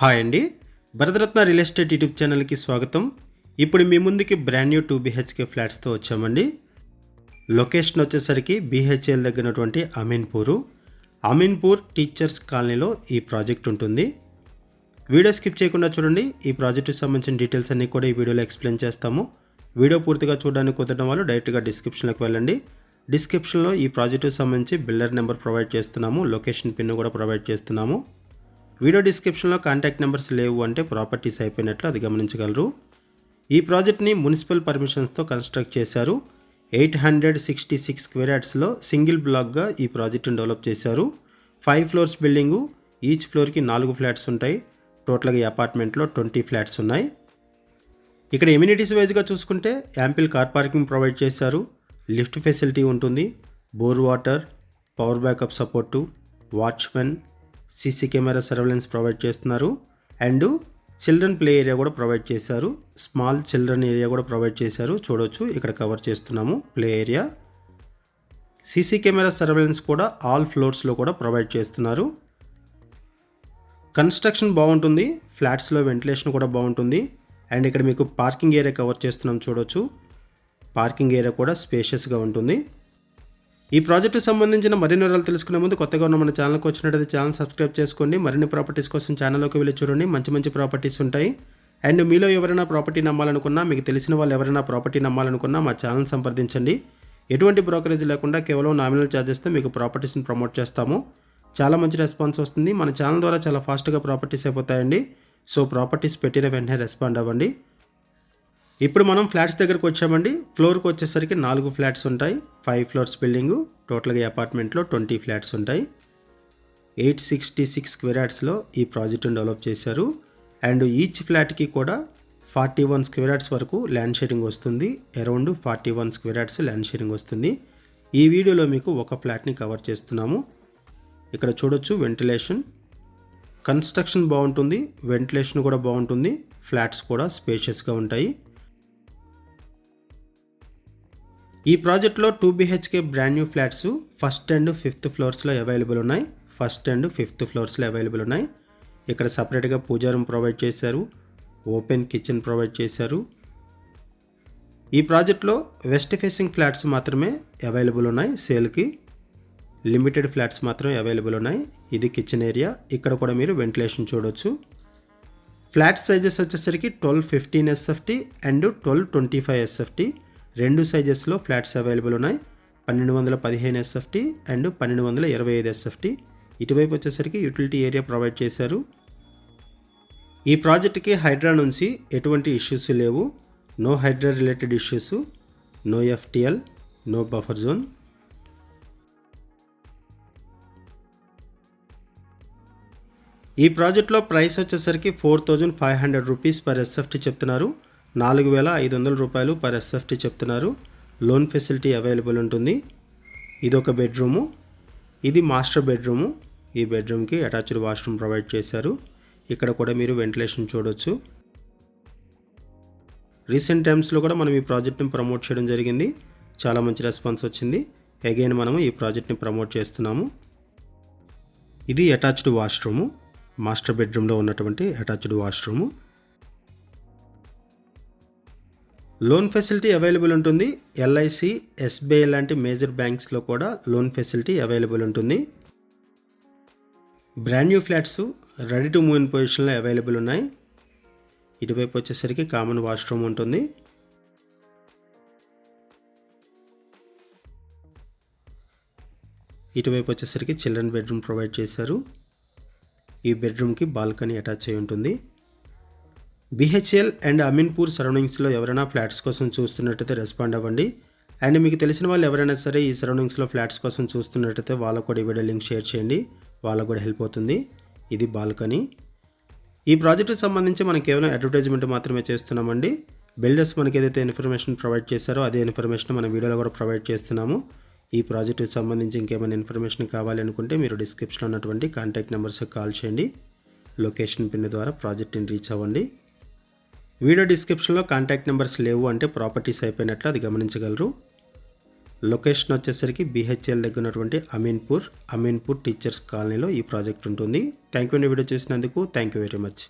Hi అండి. Bharat Ratna real estate YouTube ఛానల్కి స్వాగతం. ఇప్పుడు మీ ముందుకి బ్రాండ్ న్యూ టూ బీహెచ్కే ఫ్లాట్స్తో వచ్చామండి. లొకేషన్ వచ్చేసరికి బీహెచ్ఎల్ దగ్గరటువంటి అమీన్పూరు. అమీన్పూర్ టీచర్స్ కాలనీలో ఈ ప్రాజెక్ట్ ఉంటుంది. వీడియో స్కిప్ చేయకుండా చూడండి. ఈ ప్రాజెక్టుకి సంబంధించిన డీటెయిల్స్ అన్నీ కూడా ఈ వీడియోలో ఎక్స్ప్లెయిన్ చేస్తాము. వీడియో పూర్తిగా చూడడానికి కుదరడం వాళ్ళు డైరెక్ట్గా డిస్క్రిప్షన్లోకి వెళ్ళండి. డిస్క్రిప్షన్లో ఈ ప్రాజెక్టుకి సంబంధించి బిల్డర్ నెంబర్ ప్రొవైడ్ చేస్తున్నాము. లొకేషన్ పిన్ కూడా ప్రొవైడ్ చేస్తున్నాము. వీడియో డిస్క్రిప్షన్లో కాంటాక్ట్ నెంబర్స్ లేవు అంటే ప్రాపర్టీస్ అయిపోయినట్లు అది గమనించగలరు. ఈ ప్రాజెక్ట్ని మున్సిపల్ పర్మిషన్స్తో కన్స్ట్రక్ట్ చేశారు. Eight hundred sixty six square single బ్లాక్గా ఈ ప్రాజెక్టును డెవలప్ చేశారు. ఫైవ్ ఫ్లోర్స్ బిల్డింగు ఈచ్ ఫ్లోర్కి నాలుగు ఫ్లాట్స్ ఉంటాయి. టోటల్గా ఈ అపార్ట్మెంట్లో ట్వంటీ ఫ్లాట్స్ ఉన్నాయి. ఇక్కడ ఎమ్యూనిటీస్ వైజ్గా చూసుకుంటే యాంపిల్ కార్ పార్కింగ్ ప్రొవైడ్ చేశారు. లిఫ్ట్ ఫెసిలిటీ ఉంటుంది. Bore water power backup support watchman CC camera surveillance provide చేస్తున్నారు. అండ్ చిల్డ్రన్ ప్లే ఏరియా కూడా ప్రొవైడ్ చేశారు. స్మాల్ చిల్డ్రన్ ఏరియా కూడా ప్రొవైడ్ చేశారు. చూడొచ్చు ఇక్కడ కవర్ చేస్తున్నాము play area. CC camera surveillance కూడా ఆల్ ఫ్లోర్స్లో కూడా ప్రొవైడ్ చేస్తున్నారు. కన్స్ట్రక్షన్ బాగుంటుంది. ఫ్లాట్స్లో వెంటిలేషన్ కూడా బాగుంటుంది. అండ్ ఇక్కడ మీకు పార్కింగ్ ఏరియా కవర్ చేస్తున్నాం చూడొచ్చు. పార్కింగ్ ఏరియా కూడా స్పేషియస్గా ఉంటుంది. ఈ ప్రాజెక్టుకు సంబంధించిన మరిన్ని వివరాలు తెలుసుకునే ముందు కొత్తగా ఉన్న మన ఛానల్కి వచ్చినట్టయితే ఛానల్ సబ్స్క్రైబ్ చేసుకోండి. మరిన్ని ప్రాపర్టీస్ కోసం ఛానల్లోకి వెళ్ళి చూడండి. మంచి మంచి ప్రాపర్టీస్ ఉంటాయి. అండ్ మీలో ఎవరైనా ప్రాపర్టీ నమ్మాలనుకున్నా మీకు తెలిసిన వాళ్ళు ఎవరైనా ప్రాపర్టీ నమ్మాలనుకున్నా మా ఛానల్ సంప్రదించండి. ఎటువంటి బ్రోకరేజ్ లేకుండా కేవలం నామినల్ ఛార్జెస్తో మీకు ప్రాపర్టీస్ని ప్రమోట్ చేస్తాము. చాలా మంచి రెస్పాన్స్ వస్తుంది. మన ఛానల్ ద్వారా చాలా ఫాస్ట్గా ప్రాపర్టీస్ అయిపోతాయండి. సో ప్రాపర్టీస్ పెట్టిన వెంటనే రెస్పాండ్ అవ్వండి. ఇప్పుడు మనం ఫ్లాట్స్ దగ్గరకు వచ్చామండి. ఫ్లోర్కి వచ్చేసరికి నాలుగు ఫ్లాట్స్ ఉంటాయి. ఫైవ్ ఫ్లోర్స్ బిల్డింగు టోటల్గా అపార్ట్మెంట్లో ట్వంటీ ఫ్లాట్స్ ఉంటాయి. ఎయిట్ సిక్స్టీ సిక్స్ స్క్వేరాట్స్లో ఈ ప్రాజెక్టును డెవలప్ చేశారు. అండ్ ఈచ్ ఫ్లాట్కి కూడా ఫార్టీ వన్ స్క్వేరాట్స్ వరకు ల్యాండ్ షేరింగ్ వస్తుంది. Around forty one square yards land sharing వస్తుంది. ఈ వీడియోలో మీకు ఒక ఫ్లాట్ని కవర్ చేస్తున్నాము. ఇక్కడ చూడొచ్చు వెంటిలేషన్. కన్స్ట్రక్షన్ బాగుంటుంది. వెంటిలేషన్ కూడా బాగుంటుంది. ఫ్లాట్స్ కూడా స్పేషియస్గా ఉంటాయి. ఈ ప్రాజెక్ట్లో two BHK brand new flats first and fifth ఫ్లోర్స్లో available ఉన్నాయి. ఫస్ట్ అండ్ ఫిఫ్త్ ఫ్లోర్స్లో అవైలబుల్ ఉన్నాయి. ఇక్కడ సపరేట్గా పూజా రూమ్ ప్రొవైడ్ చేశారు. ఓపెన్ కిచెన్ ప్రొవైడ్ చేశారు. ఈ ప్రాజెక్ట్లో వెస్ట్ ఫేసింగ్ ఫ్లాట్స్ మాత్రమే అవైలబుల్ ఉన్నాయి సేల్కి లిమిటెడ్ ఫ్లాట్స్ మాత్రమే అవైలబుల్ ఉన్నాయి. ఇది కిచెన్ ఏరియా ఇక్కడ కూడా మీరు వెంటిలేషన్ చూడొచ్చు. ఫ్లాట్ సైజెస్ వచ్చేసరికి twelve fifteen SFT and twelve twenty five SFT రెండు సైజెస్లో ఫ్లాట్స్ అవైలబుల్ ఉన్నాయి. పన్నెండు వందల పదిహేను ఎస్ఎఫ్టీ అండ్ పన్నెండు వందల ఇరవై ఐదు ఎస్ఎఫ్టీ. ఇటువైపు వచ్చేసరికి యూటిలిటీ ఏరియా ప్రొవైడ్ చేశారు. ఈ ప్రాజెక్ట్కి హైడ్రా నుంచి ఎటువంటి ఇష్యూస్ లేవు. No Hydraa related issues. No FTL no buffer zone. ఈ ప్రాజెక్ట్లో ప్రైస్ వచ్చేసరికి four thousand five hundred rupees per SFT చెప్తున్నారు. నాలుగు వేల ఐదు వందల రూపాయలు పర్ ఎస్ఎఫ్టీ చెప్తున్నారు. లోన్ ఫెసిలిటీ అవైలబుల్ ఉంటుంది. ఇది ఒక బెడ్రూము. ఇది మాస్టర్ బెడ్రూము. ఈ బెడ్రూమ్కి అటాచ్డ్ వాష్రూమ్ ప్రొవైడ్ చేశారు. ఇక్కడ కూడా మీరు వెంటిలేషన్ చూడొచ్చు. రీసెంట్ టైమ్స్లో కూడా మనం ఈ ప్రాజెక్ట్ని ప్రమోట్ చేయడం జరిగింది. చాలా మంచి రెస్పాన్స్ వచ్చింది. అగైన్ మనము ఈ ప్రాజెక్ట్ని ప్రమోట్ చేస్తున్నాము. ఇది అటాచ్డ్ వాష్రూము. మాస్టర్ బెడ్రూమ్లో ఉన్నటువంటి attached washroom. Loan facility available ఉంటుంది. ఎల్ఐసి ఎస్బీఐ లాంటి మేజర్ బ్యాంక్స్లో కూడా లోన్ ఫెసిలిటీ అవైలబుల్ ఉంటుంది. Brand new flats ready to move in పొజిషన్లో అవైలబుల్ ఉన్నాయి. ఇటువైపు వచ్చేసరికి కామన్ వాష్రూమ్ ఉంటుంది. ఇటువైపు వచ్చేసరికి చిల్డ్రన్ బెడ్రూమ్ ప్రొవైడ్ చేశారు. ఈ బెడ్రూమ్కి బాల్కనీ అటాచ్ అయి ఉంటుంది. బిహెచ్ఎల్ అండ్ అమీన్పూర్ సరౌండింగ్స్లో ఎవరైనా ఫ్లాట్స్ కోసం చూస్తున్నట్టయితే రెస్పాండ్ అవ్వండి. అండ్ మీకు తెలిసిన వాళ్ళు ఎవరైనా సరే ఈ సరౌండింగ్స్లో ఫ్లాట్స్ కోసం చూస్తున్నట్టయితే వాళ్ళకు కూడా ఈ వీడియో లింక్ షేర్ చేయండి. వాళ్ళకు కూడా హెల్ప్ అవుతుంది. ఇది బాల్కనీ. ఈ ప్రాజెక్టుకి సంబంధించి మనం కేవలం అడ్వర్టైజ్మెంట్ మాత్రమే చేస్తున్నామండి. బిల్డర్స్ మనకి ఏదైతే ఇన్ఫర్మేషన్ ప్రొవైడ్ చేశారో అదే ఇన్ఫర్మేషన్ మన వీడియోలో కూడా ప్రొవైడ్ చేస్తున్నాము. ఈ ప్రాజెక్టుకి సంబంధించి ఇంకేమైనా ఇన్ఫర్మేషన్ కావాలి అనుకుంటే మీరు డిస్క్రిప్షన్లో ఉన్నటువంటి కాంటాక్ట్ నెంబర్స్కి కాల్ చేయండి. లొకేషన్ పిన్ ద్వారా ప్రాజెక్ట్ని రీచ్ అవ్వండి. వీడియో డిస్క్రిప్షన్లో కాంటాక్ట్ నెంబర్స్ లేవు అంటే ప్రాపర్టీస్ అయిపోయినట్లు అది గమనించగలరు. లొకేషన్ వచ్చేసరికి బీహెచ్ఎల్ దగ్గర ఉన్నటువంటి అమీన్పూర్ అమీన్పూర్ టీచర్స్ కాలనీలో ఈ ప్రాజెక్ట్ ఉంటుంది. థ్యాంక్ యూ అండి వీడియో చూసినందుకు. Thank you very much.